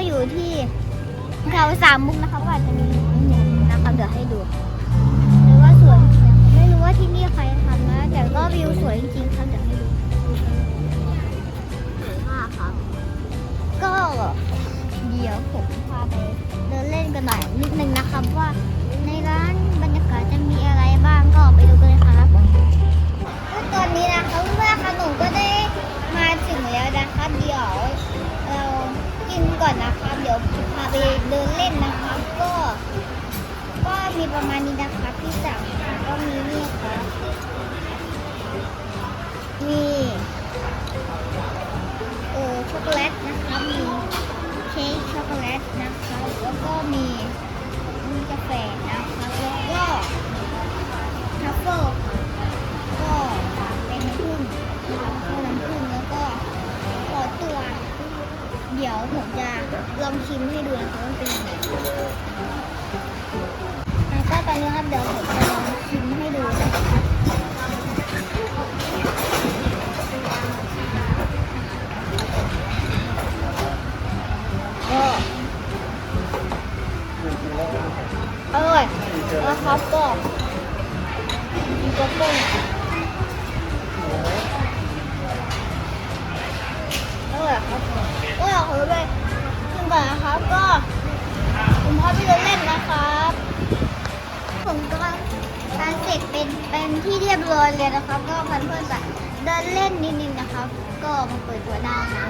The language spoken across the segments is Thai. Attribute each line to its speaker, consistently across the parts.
Speaker 1: ก็อยู่ที่เขาสามมุกนะคะก็อาจจะมีนิดนึงนะคะเดี๋ยวให้ดูหรือว่าสวยไม่รู้ว่าที่นี่ใครทำนะแต่ก็วิวสวยจริงๆค่ะเดี๋ยวให้ดูสวยมากครับก็เดี๋ยวผมพาไปเดินเล่นกันหน่อยนิดนึงนะคะว่า มีประมาณนี้นะครับที่สั่งมาก็มีนี่ครับมีเออช็อกโกแลตนะครับมีเค้กช็อกโกแลตนะครับแล้วก็มีมีกาแฟนะคะแล้วก็ทัฟเฟิลค่ะก็เป็นน้ำผึ้งนะคะก็น้ำผึ้งแล้วก็ขอตัว เดี๋ยวผมจะลองชิมให้ดูนะคะว่าเป็นยังไง วก็ตอนนี้ครับเดี๋ยวผมจะลองชิมให้ดูนะคะก็อร่อยนะครับก็มีกระปุก ที่เรียบร้อยเลยนะครับ ก็เพื่อนๆแบบเดินเล่นนิดนึงนะครับ ก็มาเปิดตัวได้นะ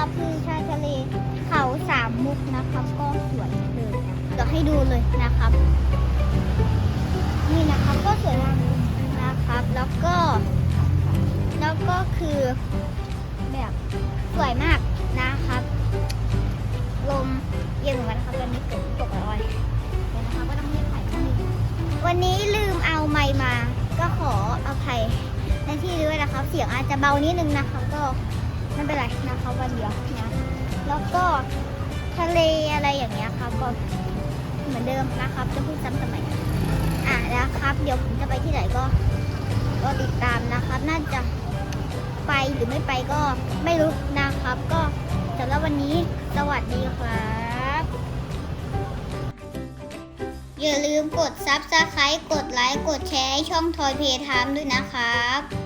Speaker 1: นะครับคือชายทะเลเขาสามมุกนะครับ ก็สวยเลยนะเดี๋ยวให้ดูเลยนะครับ นี่นะครับก็สวยมากนะครับ แล้วก็ แล้วก็คือแบบสวยมากนะครับ ลมเย็นเหมือนกันนะครับตอนนี้ฝนตกแล้วเดี๋ยวนะคะก็ต้องรีบถ่ายนิดนึงวันนี้ลืมเอาไมค์มา ก็ขออภัยในที่ด้วยนะครับ เสียงอาจจะเบานิดนึงนะครับก็ ไม่เป็นไรนะครับวันเดียวนะแล้วก็ทะเลอะไรอย่างเงี้ยครับก็เหมือนเดิมนะครับ จะพูดซ้ำทำไมอะนะครับ เดี๋ยวผมจะไปที่ไหนก็ก็ติดตามนะครับ น่าจะไปหรือไม่ไปก็ไม่รู้นะครับ ก็สำหรับวันนี้สวัสดีครับ อย่าลืมกด Subscribe กดไลค์ กดแชร์ให้ช่องทอยเพทามด้วยนะครับ